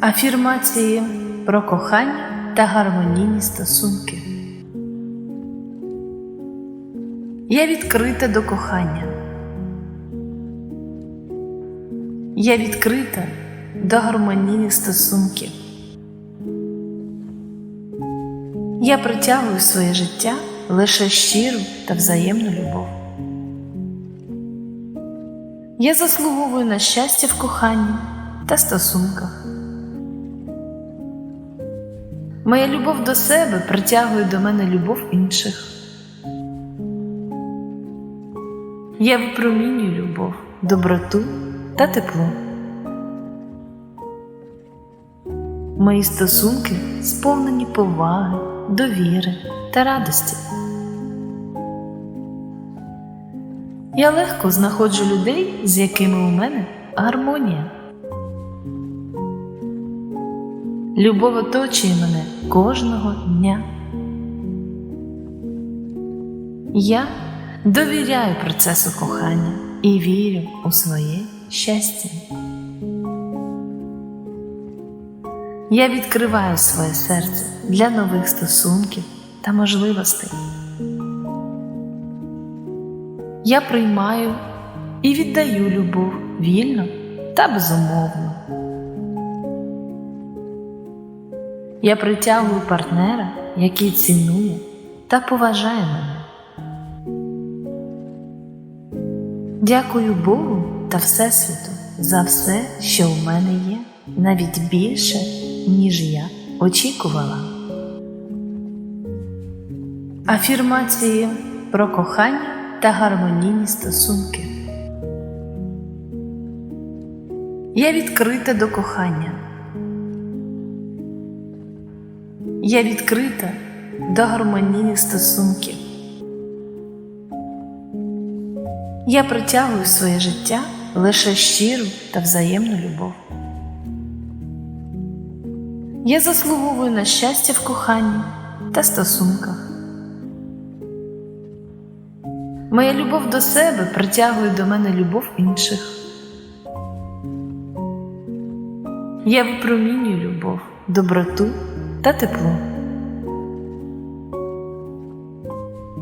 Афірмації про кохання та гармонійні стосунки. Я відкрита до кохання. Я відкрита до гармонійних стосунків. Я притягую своє життя лише щиру та взаємну любов. Я заслуговую на щастя в коханні та стосунках. Моя любов до себе притягує до мене любов інших. Я випромінюю любов, доброту та тепло. Мої стосунки сповнені поваги, довіри та радості. Я легко знаходжу людей, з якими у мене гармонія. Любов оточує мене кожного дня. Я довіряю процесу кохання і вірю у своє щастя. Я відкриваю своє серце для нових стосунків та можливостей. Я приймаю і віддаю любов вільно та безумовно. Я притягую партнера, який цінує та поважає мене. Дякую Богу та Всесвіту за все, що у мене є, навіть більше, ніж я очікувала. Афірмації про кохання та гармонійні стосунки. Я відкрита до кохання. Я відкрита до гармонійних стосунків. Я притягую своє життя лише щиру та взаємну любов. Я заслуговую на щастя в коханні та стосунках. Моя любов до себе притягує до мене любов інших. Я випромінюю любов, доброту та тепло.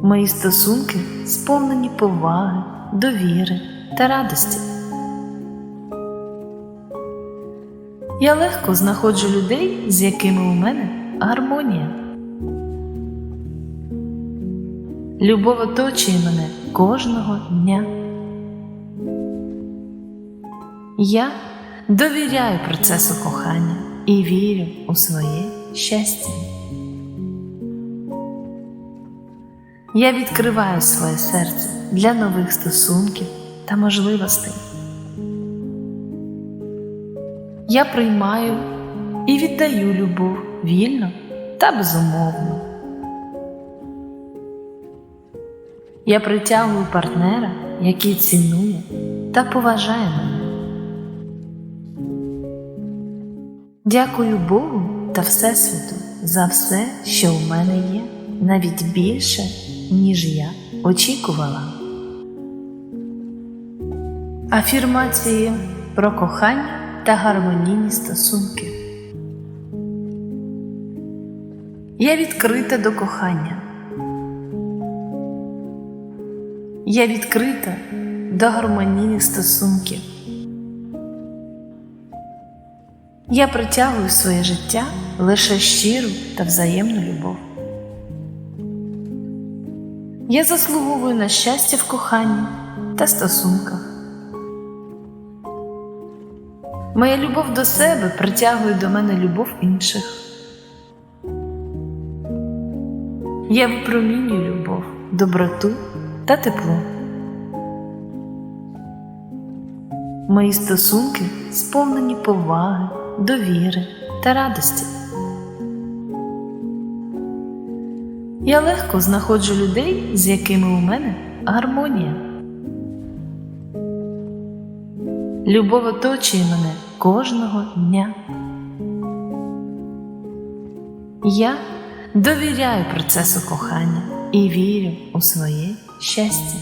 Мої стосунки сповнені поваги, довіри та радості. Я легко знаходжу людей, з якими у мене гармонія. Любов оточує мене кожного дня. Я довіряю процесу кохання і вірю у своє щастя. Я відкриваю своє серце для нових стосунків та можливостей. Я приймаю і віддаю любов вільно та безумовно. Я притягую партнера, який цінує та поважає мене. Дякую Богу та Всесвіту за все, що у мене є, навіть більше, ніж я очікувала. Афірмації про кохання та гармонійні стосунки. Я відкрита до кохання. Я відкрита до гармонійних стосунків. Я притягую своє життя лише щиру та взаємну любов. Я заслуговую на щастя в коханні та стосунках. Моя любов до себе притягує до мене любов інших. Я випромінюю любов, доброту та тепло. Мої стосунки сповнені поваги, довіри та радості. Я легко знаходжу людей, з якими у мене гармонія. Любов оточує мене кожного дня. Я довіряю процесу кохання і вірю у своє щастя.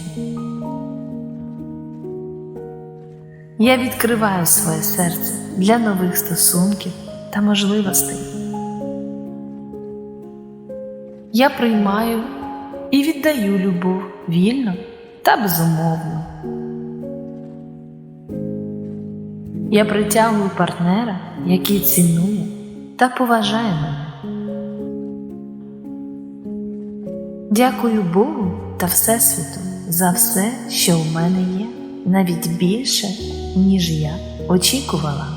Я відкриваю своє серце для нових стосунків та можливостей. Я приймаю і віддаю любов вільно та безумовно. Я притягую партнера, який цінує та поважає мене. Дякую Богу та Всесвіту за все, що в мене є, навіть більше, ніж я очікувала.